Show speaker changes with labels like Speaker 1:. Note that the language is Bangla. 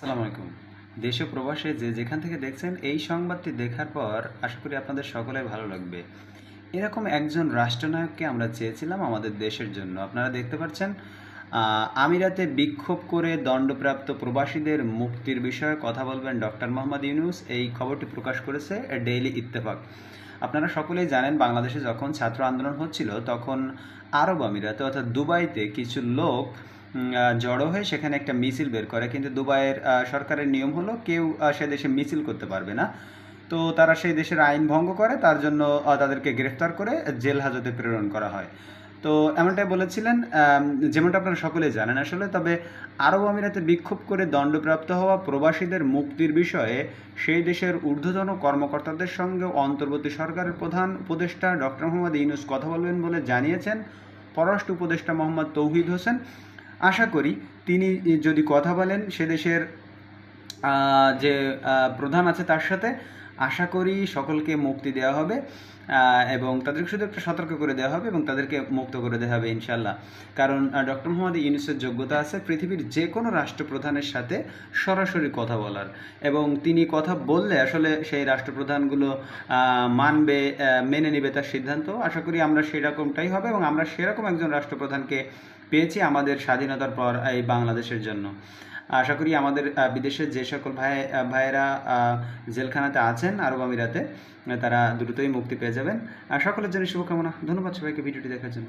Speaker 1: আসসালামু আলাইকুম। দেশে প্রবাসে যে যেখান থেকে দেখছেন এই সংবাদটি দেখার পর আশা করি আপনাদের সকলে ভালো লাগবে। এরকম একজন রাষ্ট্রনায়ককে আমরা চেয়েছিলাম আমাদের দেশের জন্য। আপনারা দেখতে পাচ্ছেন আমিরাতে বিক্ষোভ করে দণ্ডপ্রাপ্ত প্রবাসীদের মুক্তির বিষয়ে কথা বলবেন ডক্টর মোহাম্মদ ইউনুস। এই খবরটি প্রকাশ করেছে ডেইলি ইত্তেফাক। আপনারা সকলেই জানেন, বাংলাদেশে যখন ছাত্র আন্দোলন হচ্ছিল, তখন আরব আমিরাতে অর্থাৎ দুবাইতে কিছু লোক জড়ো হয়ে সেখানে একটা মিছিল বের করে। কিন্তু দুবাইয়ের সরকারের নিয়ম হলো কেউ সে দেশে মিছিল করতে পারবে না। তো তারা সেই দেশের আইন ভঙ্গ করে, তার জন্য তাদেরকে গ্রেফতার করে জেল হাজতে প্রেরণ করা হয়। তো এমনটাই বলেছিলেন যেমনটা আপনারা সকলেই জানেন আসলে, তবে আরব আমিরাতে বিক্ষোভ করে দণ্ডপ্রাপ্ত হওয়া প্রবাসীদের মুক্তির বিষয়ে সেই দেশের ঊর্ধ্বতন কর্মকর্তাদের সঙ্গে অন্তর্বর্তী সরকারের প্রধান উপদেষ্টা ডক্টর মোহাম্মদ ইউনুস কথা বলবেন বলে জানিয়েছেন। পররাষ্ট্র উপদেষ্টা মোহাম্মদ তৌহিদ হোসেন আশা করি তিনি যদি কথা বলেন সে দেশের যে প্রধান আছে তার সাথে আশা করি সকলকে মুক্তি দেওয়া হবে এবং তাদেরকে শুধু একটা সতর্ক করে দেওয়া হবে এবং তাদেরকে মুক্ত করে দেওয়া হবে ইনশাল্লাহ কারণ ডক্টর মোহাম্মদ ইউনুসের যোগ্যতা আছে পৃথিবীর যে কোনো রাষ্ট্রপ্রধানের সাথে সরাসরি কথা বলার, এবং তিনি কথা বললে আসলে সেই রাষ্ট্রপ্রধানগুলো মানবে মেনে নেবে তার সিদ্ধান্ত। আশা করি আমরা সেরকমটাই হবে এবং আমরা সেরকম একজন রাষ্ট্রপ্রধানকে পেয়েছি আমাদের স্বাধীনতার পর এই বাংলাদেশের জন্য। আশা করি আমাদের বিদেশের যে সকল ভাই ভাইয়েরা জেলখানাতে আছেন আরব আমিরাতে, তারা দ্রুতই মুক্তি পেয়ে যাবেন। আর সকলের জন্য শুভকামনা। ধন্যবাদ সবাইকে ভিডিওটি দেখার জন্য।